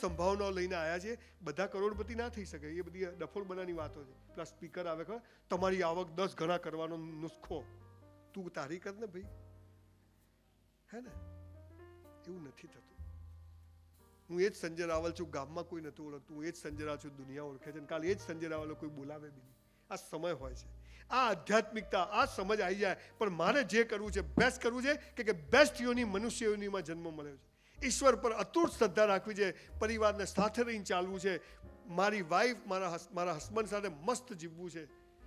સંભાવનાઓ લઈને આવ્યા છે. બધા કરોડપતિ ના થઈ શકે. એ બધી ડફોડ બનાની વાતો છે. પ્લસ સ્પીકર આવે ખબર? તમારી આવક દસ ગણા કરવાનો નુસ્ખો. તું તારી કર ને ભાઈ. હે ને? એવું નથી થતું. હું એ જ સંજય રાવલ છું. ગામમાં કોઈ નથી ઓળખતું. હું એ જ સંજય રાવલ છું. દુનિયા ઓળખે છે કાલે એ જ સંજય રાવલ કોઈ બોલાવે બી આ સમય હોય છે. આ આધ્યાત્મિકતા, આ સમજ આવી જાય. પણ મારે જે કરવું છે બેસ્ટ કરવું છે કે બેસ્ટ યોની મનુષ્ય યોનીમાં જન્મ મળ્યો છે. ઈશ્વર પર અતૂટ શ્રદ્ધા રાખવી છે, પરિવારને સાથે રહીને ચાલવું છે, મારી વાઈફ મારા મારા હસબન્ડ સાથે મસ્ત જીવવું છે.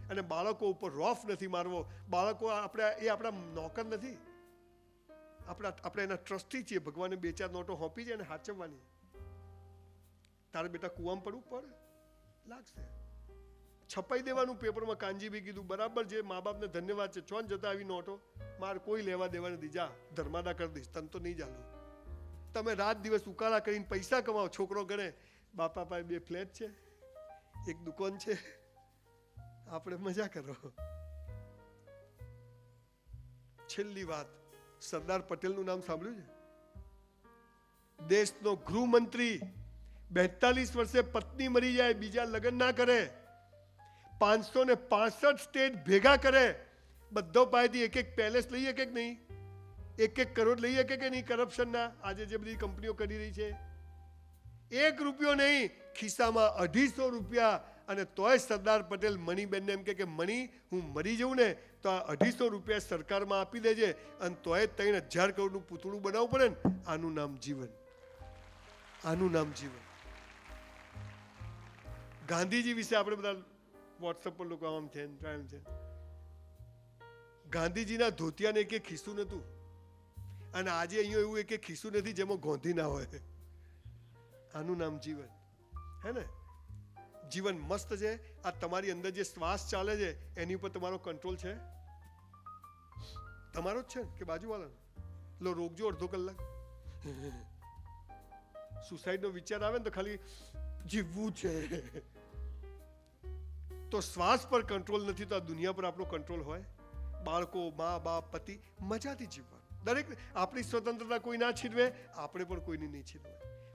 અને બાળકો ઉપર રોફ નથી મારવો. બાળકો આપણે, એ આપણા નોકર નથી. આપણા, આપણે એના ટ્રસ્ટી છીએ. ભગવાને બે ચાર નોટો હોપી છે અને હાચવવાની. તારે બેટા કૂવામાં પડવું પડે. લાગશે. છપાઈ દેવાનું પેપરમાં કાંજીબી કીધું, બરાબર છે મા બાપને ધન્યવાદ છે. ચોન જતા આવી નોટો. માર કોઈ લેવા દેવા નથી. જા, ધર્માદા કરી દઈશ. તન તો નહીં ચાલુ તમે રાત દિવસ ઉકાળા કરીને પૈસા કમાઓ છોકરો ગણે. બાપા પાસે બે ફ્લેટ છે, એક દુકાન છે. આપણે મજા કરો. છેલ્લી વાત. સરદાર પટેલનું નામ સાંભળ્યું છે? દેશનો ગૃહમંત્રી બેતાલીસ વર્ષે પત્ની મરી જાય, બીજા લગ્ન ના કરે. પાંચસો ને પાસઠ સ્ટેટ ભેગા કરે. બધો પાસેથી એક એક પેલેસ લઈએ કે નહીં? એક એક કરોડ લઈએ કે નહીં? કરપ્શનના આજે જે બધી કંપનીઓ કરી રહી છે. એક રૂપિયો નહીં, ખિસ્સામાં અઢીસો રૂપિયા. અને તોય સરદાર પટેલ મણિબેનને એમ કે, મણી, હું મરી જઉં ને, તો આ અઢીસો રૂપિયા સરકારમાં આપી દેજે. અને તોય ત્રણ હજાર કરોડનું પૂતળું બનાવવું પડે ને, આનું નામ જીવન. આનું નામ જીવન. ગાંધીજી વિશે આપણે બધા વોટ્સઅપ પર લોકો આમ છે ગાંધીજીના ધોતિયાને એક ખિસ્સું નહોતું. અને આજે અહીંયા એવું એક ખિસ્સું નથી જેમાં ગોંધી ના હોય. આનું નામ જીવન. હે ને? જીવન મસ્ત છે. આ તમારી અંદર જે શ્વાસ ચાલે છે, એની ઉપર તમારો કંટ્રોલ છે? તમારો જ છે કે બાજુવાળાનો? લો, રોકજો અડધો કલાક. સુસાઇડનો વિચાર આવે ને તો ખાલી જીવવું છે. તો શ્વાસ પર કંટ્રોલ નથી તો આ દુનિયા પર આપણો કંટ્રોલ હોય. બાળકો, મા, બાપ, પતિ મજાથી જીવવાનું. દરેક આપણી સ્વતંત્રતા કોઈ ના છીનવે, આપણે પણ કોઈની નહીં છીનવે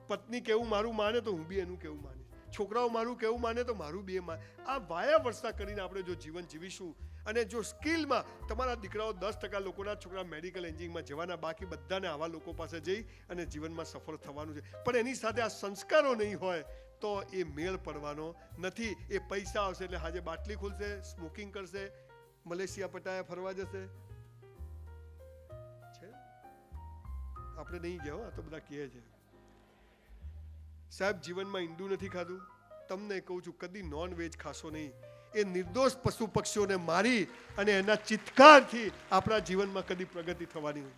પત્ની કેવું મારું માને તો હું બી એનું કેવું માનીશ છોકરાઓ મારું કેવું માને તો મારું બી એ માને. આ વાયા વર્ષા કરીને આપણે જો જીવન જીવીશું અને જો સ્કિલમાં તમારા દીકરાઓ દસ ટકા લોકોના છોકરા મેડિકલ એન્જિનિયરિંગમાં જવાના, બાકી બધાને આવા લોકો પાસે જઈ અને જીવનમાં સફળ થવાનું છે. પણ એની સાથે આ સંસ્કારો નહીં હોય તો એ મેળ પડવાનો નથી. એ પૈસા આવશે એટલે આજે બાટલી ખુલશે સ્મોકિંગ કરશે, મલેશિયા પટાયા ફરવા જશે આપણે નહીં ગયા આ તો બધા કહે છે. સાહેબ, જીવનમાં ઈંડું નથી ખાધું. તમને કહું છું, કદી નોન વેજ ખાશો નહીં. એ નિર્દોષ પશુ પક્ષીઓને મારી અને એના ચિત્કારથી આપણા જીવનમાં કદી પ્રગતિ થવાની હોય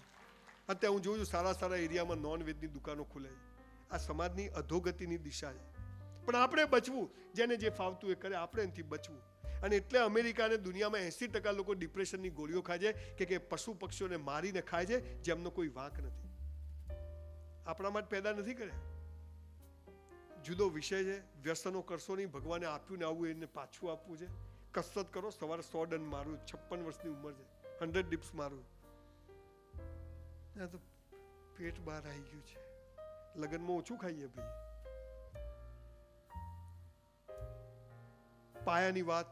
અત્યારે હું જોઉં છું, સારા સારા એરિયામાં નોન વેજની દુકાનો ખુલે આ સમાજની અધોગતિની દિશા છે. પણ આપણે બચવું. જેને જે ફાવતું એ કરે, આપણે એનાથી બચવું. અને એટલે અમેરિકા અને દુનિયામાં એંસી ટકા લોકો ડિપ્રેશનની ગોળીઓ ખાય છે કે કે પશુ પક્ષીઓને મારીને ખાય છે, જેમનો કોઈ વાંક નથી. આપણા માટે પેદા નથી કર્યા. જુદો વિષય છે, વ્યસનો કરશો નહીં, ભગવાને આપ્યું ને આવું એને પાછું આપવું છે. કસરત કરો, સવારે સો ડન મારું, છપ્પન વર્ષની ઉંમર છે. હંડ્રેડ ડિપ્સ મારું. તો પેટ બહાર આવી ગયું છે. લગ્નમાં ઓછું ખાઈએ ભાઈ. પાયાની વાત,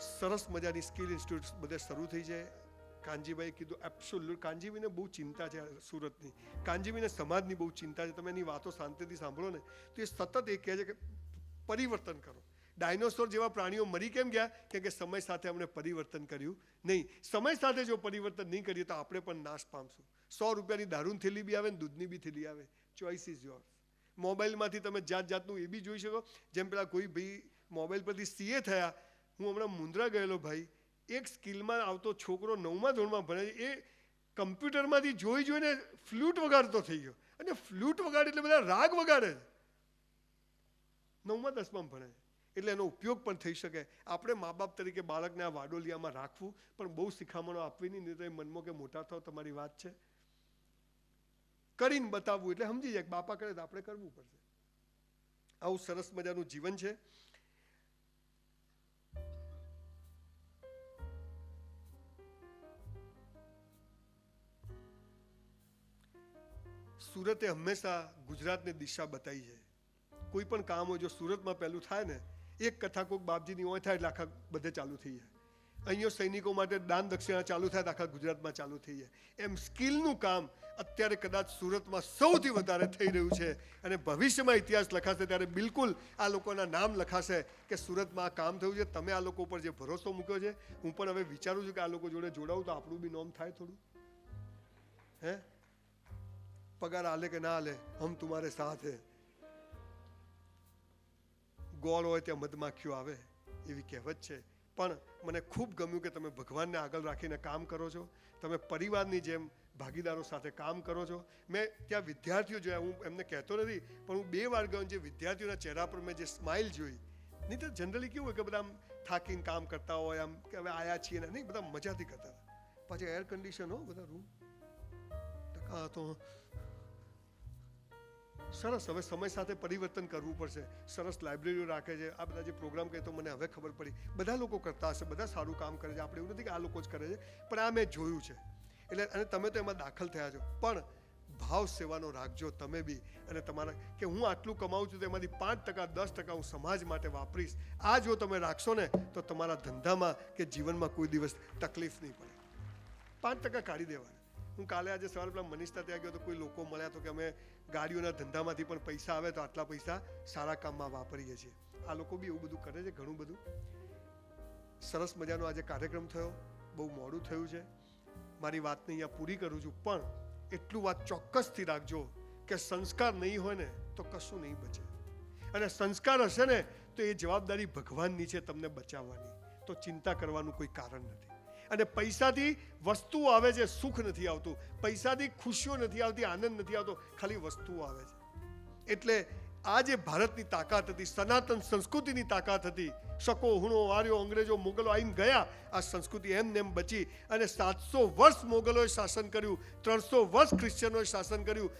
સરસ મજાની સ્કિલ ઇન્સ્ટિટ્યૂટ બધે શરૂ થઈ છે. કાનજીભાઈ કીધું એબ્સોલ્યુટ કાનજીભાઈને બહુ ચિંતા છે સુરતની. કાનજીભાઈને સમાજની બહુ ચિંતા છે. તમે એની વાતો શાંતિથી સાંભળો ને, તો એ સતત એ કહે છે કે, પરિવર્તન કરો. ડાયનોસોર જેવા પ્રાણીઓ મરી કેમ ગયા? કેમ કે સમય સાથે અમને પરિવર્તન કર્યું નહીં. સમય સાથે જો પરિવર્તન નહીં કરીએ તો આપણે પણ નાશ પામશું. સો રૂપિયાની દારૂની થેલી બી આવે ને, દૂધની બી થેલી આવે. ચોઈસ ઇઝ યોર મોબાઈલમાંથી તમે જાત જાતનું એ બી જોઈ શકો. જેમ પેલા કોઈ ભાઈ મોબાઈલ પરથી સીએ થયા. હું હમણાં મુંદ્રા ગયેલો ભાઈ. એક સ્કિલમાં આવતો છોકરો નવમા ધોરણમાં ભણે છે, એ કમ્પ્યુટરમાંથી જોઈ જોઈને ફ્લૂટ વગાડતો થઈ ગયો. અને ફ્લૂટ વગાડે એટલે બધા રાગ વગાડે નવમા દસમાં ભણે એટલે એનો ઉપયોગ પણ થઈ શકે. આપણે મા બાપ તરીકે બાળકને આ વાડોલિયામાં રાખવું પણ બહુ શિખામણો આપવી નહીં નહીં તો એ મનમાં કે મોટા થાવ, તમારી વાત છે. કરીને બતાવવું, એટલે સમજી જાય બાપા કરે તો આપણે કરવું પડશે. આવું સરસ મજાનું જીવન છે. સુરતે હંમેશા ગુજરાતને દિશા બતાવી છે. કોઈ પણ કામ હોય જો સુરતમાં પહેલું થાય ને, એક કથા કોઈક બાપજીની હોય થાય એટલે આખા બધે ચાલુ થઈ જાય. અહીંયા સૈનિકો માટે દાન દક્ષિણા ચાલુ થાય આખા ગુજરાતમાં ચાલુ થઈ જાય. એમ સ્કિલનું કામ અત્યારે કદાચ સુરતમાં સૌથી વધારે થઈ રહ્યું છે અને ભવિષ્યમાં ઇતિહાસ લખાશે ત્યારે બિલકુલ આ લોકોના નામ લખાશે કે સુરતમાં આ કામ થયું છે, તમે આ લોકો ઉપર જે ભરોસો મૂક્યો છે, હું પણ હવે વિચારું છું કે આ લોકો જોડે જોડાવું તો આપણું બી નોમ થાય થોડું. હે? પગાર હાલે કે ના હાલે હમ તુમારે સાથ હે ગોળ હોય ત્યાં મધમાખીઓ આવે એવી કહેવત છે પણ મને ખૂબ ગમ્યું કે તમે ભગવાનને આગળ રાખીને કામ કરો છો તમે પરિવારની જેમ ભાગીદારો સાથે કામ કરો છો મેં ત્યાં વિદ્યાર્થીઓ જોયા હું એમને કહેતો નથી પણ હું બે વાર ગયો જે વિદ્યાર્થીઓના ચહેરા પર મેં જે સ્માઇલ જોઈ નહીં તો જનરલી કેવું હોય કે બધા થાકીને કામ કરતા હોય, આમ કે હવે આયા છીએ ને, નહીં, બધા મજાથી કરતા હતા. પાછા એર કન્ડિશન હો, બધા રૂમ ટકા તો સરસ, હવે સમય સાથે પરિવર્તન કરવું પડશે. સરસ લાઇબ્રેરીઓ રાખે છે. આ બધા જે પ્રોગ્રામ કહે તો મને હવે ખબર પડી. બધા લોકો કરતા હશે, બધા સારું કામ કરે છે. આપણે એવું નથી કે આ લોકો જ કરે છે. પણ આ મેં જોયું છે. એટલે, અને તમે તો એમાં દાખલ થયા છો. પણ ભાવ સેવાનો રાખજો તમે બી. અને તમારા, કે હું આટલું કમાઉં છું તો એમાંથી પાંચ ટકા, દસ ટકા હું સમાજ માટે વાપરીશ. આ જો તમે રાખશો ને, તો તમારા ધંધામાં કે જીવનમાં કોઈ દિવસ તકલીફ નહીં પડે. પાંચ ટકા કાઢી દેવાના. હું કાલે આજે સવારે પેલા મનીષતા ત્યાં ગયો તો કોઈ લોકો મળ્યા તો કે અમે ગાડીઓના ધંધામાંથી પણ પૈસા આવે તો આટલા પૈસા સારા કામમાં વાપરીએ છીએ. આ લોકો બી એવું બધું કરે છે, ઘણું બધું. સરસ મજાનો આજે કાર્યક્રમ થયો, બહુ મોડું થયું છે. મારી વાતને અહીંયા પૂરી કરું છું, પણ એટલું વાત ચોક્કસથી રાખજો કે સંસ્કાર નહીં હોય ને તો કશું નહીં બચે. અને સંસ્કાર હશે ને તો એ જવાબદારી ભગવાનની છે તમને બચાવવાની. તો ચિંતા કરવાનું કોઈ કારણ નથી. અને પૈસાથી વસ્તુઓ આવે છે, સુખ નથી આવતું. પૈસાથી ખુશીઓ નથી આવતી, આનંદ નથી આવતો, ખાલી વસ્તુઓ આવે છે. એટલે આ જે ભારતની તાકાત હતી, સનાતન સંસ્કૃતિની તાકાત હતી, શકો હુણો આર્યો અંગ્રેજો, મોગલો આવીને ગયા, આ સંસ્કૃતિ એમ નેમ બચી. અને સાતસો વર્ષ મોગલોએ શાસન કર્યું, ત્રણસો વર્ષ ક્રિશ્ચનોએ શાસન કર્યું.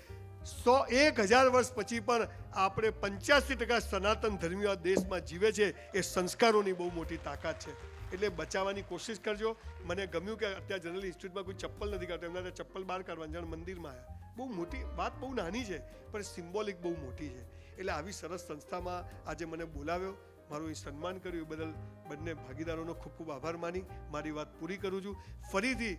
સો એક હજાર વર્ષ પછી પણ આપણે પંચ્યાસી ટકા સનાતન ધર્મીઓ દેશમાં જીવે છે, એ સંસ્કારોની બહુ મોટી તાકાત છે. એટલે બચાવવાની કોશિશ કરજો. મને ગમ્યું કે અત્યારે જનરલ ઇન્સ્ટિટ્યૂટમાં કોઈ ચપ્પલ નથી કરતો એમના ચપ્પલ બહાર કાઢવાની, જાણે મંદિરમાં બહુ મોટી વાત બહુ નાની છે, પણ સિમ્બોલિક બહુ મોટી છે. એટલે આવી સરસ સંસ્થામાં આજે મને બોલાવ્યો, મારું એ સન્માન કર્યું. એ બદલ બંને ભાગીદારોનો ખૂબ ખૂબ આભાર માની. મારી વાત પૂરી કરું છું. ફરીથી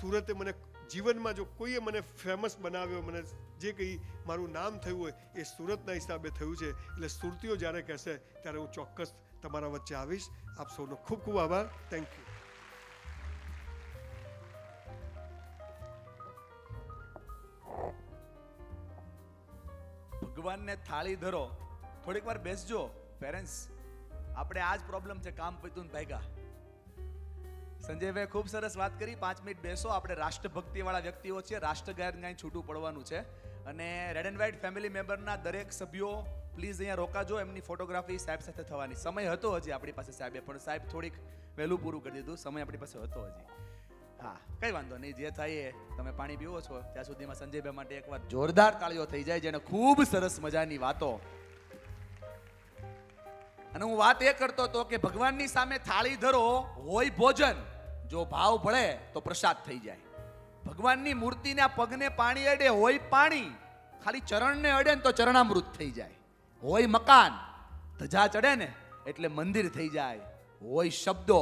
સુરતે મને જીવનમાં જો કોઈએ મને ફેમસ બનાવ્યો, મને જે કંઈ મારું નામ થયું હોય, એ સુરતના હિસાબે થયું છે. એટલે સુરતીઓ જ્યારે કહેશે, ત્યારે હું ચોક્કસ તમારા વચ્ચે આવીશ. આપ સૌનો ખૂબ ખૂબ આભાર. થેન્ક યુ ભગવાનને થાળી ધરો. થોડીક વાર બેસજો પેરેન્ટ્સ આપણે આ જ પ્રોબ્લેમ છે, કામ પૈતું ભાગ્યા. સંજયભાઈ ખૂબ સરસ વાત કરી. પાંચ મિનિટ બેસો. આપણે રાષ્ટ્રભક્તિવાળા વ્યક્તિઓ છીએ. રાષ્ટ્રગાન ગાય છૂટું પડવાનું છે. અને રેડ એન્ડ વ્હાઇટ ફેમિલી મેમ્બરના દરેક સભ્યો પ્લીઝ અહીંયા રોકાજો, એમની ફોટોગ્રાફી સાહેબ સાથે થવાની. સમય હતો હજી આપણી પાસે સાહેબે. પણ સાહેબ થોડીક વહેલું પૂરું કરી દીધું. સમય આપણી પાસે હતો હજી. હા, કઈ વાંધો નહીં. જે થાય એ તમે પાણી પીવો છો. ત્યાં સુધીમાં સંજયભાઈ માટે એકવાર જોરદાર તાળીઓ થઈ જાય, જેને ખૂબ સરસ મજાની વાતો. અને હું વાત એ કરતો હતો કે ભગવાનની સામે થાળી ધરો, હોય ભોજન. જો ભાવ ભળે તો પ્રસાદ થઈ જાય. ભગવાનની મૂર્તિના પગને પાણી અડે, હોય પાણી. ખાલી ચરણને અડે ને તો ચરણામૃત થઈ જાય. હોય મકાન, ધજા ચડે ને એટલે મંદિર થઈ જાય. હોય શબ્દો,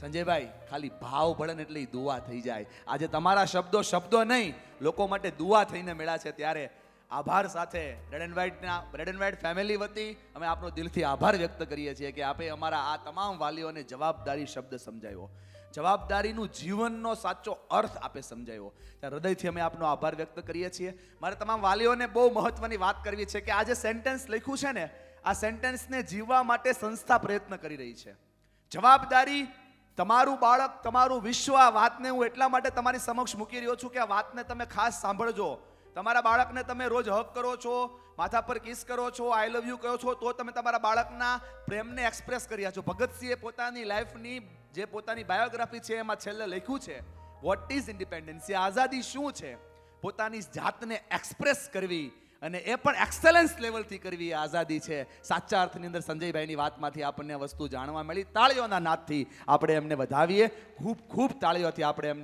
સંજયભાઈ, ખાલી ભાવ ભળે ને એટલે દુઆ થઈ જાય. આજે તમારા શબ્દો શબ્દો નહીં, લોકો માટે દુવા થઈને મળ્યા છે ત્યારે આભાર સાથે રેડ એન્ડ વ્હાઇટના રેડ એન્ડ વ્હાઇટ ફેમિલી વતી અમે આપનો દિલથી આભાર વ્યક્ત કરીએ છીએ કે આપે અમારા આ તમામ વાલીઓને જવાબદારી શબ્દ સમજાવ્યો. જવાબદારીનું જીવનનો સાચો અર્થ આપે સમજાવ્યો ત્યાં હૃદયથી અમે આપનો આભાર વ્યક્ત કરીએ છીએ. મારે તમામ વાલીઓને બહુ મહત્વની વાત કરવી છે કે આ જે સેન્ટેન્સ લખ્યું છે ને, આ સેન્ટેન્સને જીવવા માટે સંસ્થા પ્રયત્ન કરી રહી છે. જવાબદારી તમારું બાળક, તમારું વિશ્વ આ વાતને હું એટલા માટે તમારી સમક્ષ મૂકી રહ્યો છું કે આ વાતને તમે ખાસ સાંભળજો. તમારા બાળકને તમે રોજ હક કરો છો, માથા પર કિસ કરો છો આઈ લવ યુ કહો છો, તો તમે તમારા બાળકના પ્રેમને એક્સપ્રેસ કર્યા છો. ભગતસિંહે પોતાની લાઈફની જે પોતાની બાયોગ્રાફી છે, એમાં છેલ્લે લખ્યું છે વોટ ઇઝ ઇન્ડિપેન્ડન્સી આઝાદી શું છે? પોતાની જાતને એક્સપ્રેસ કરવી અને એ પણ એક્સેલન્સ લેવલથી કરવી આઝાદી છે. સાચા અર્થની અંદર સંજયભાઈની વાતમાંથી આપણને વસ્તુ જાણવા મળી. તાળીઓના નાદથી આપણે એમને વધાવીએ. ખૂબ ખૂબ તાળીઓથી આપણે એમને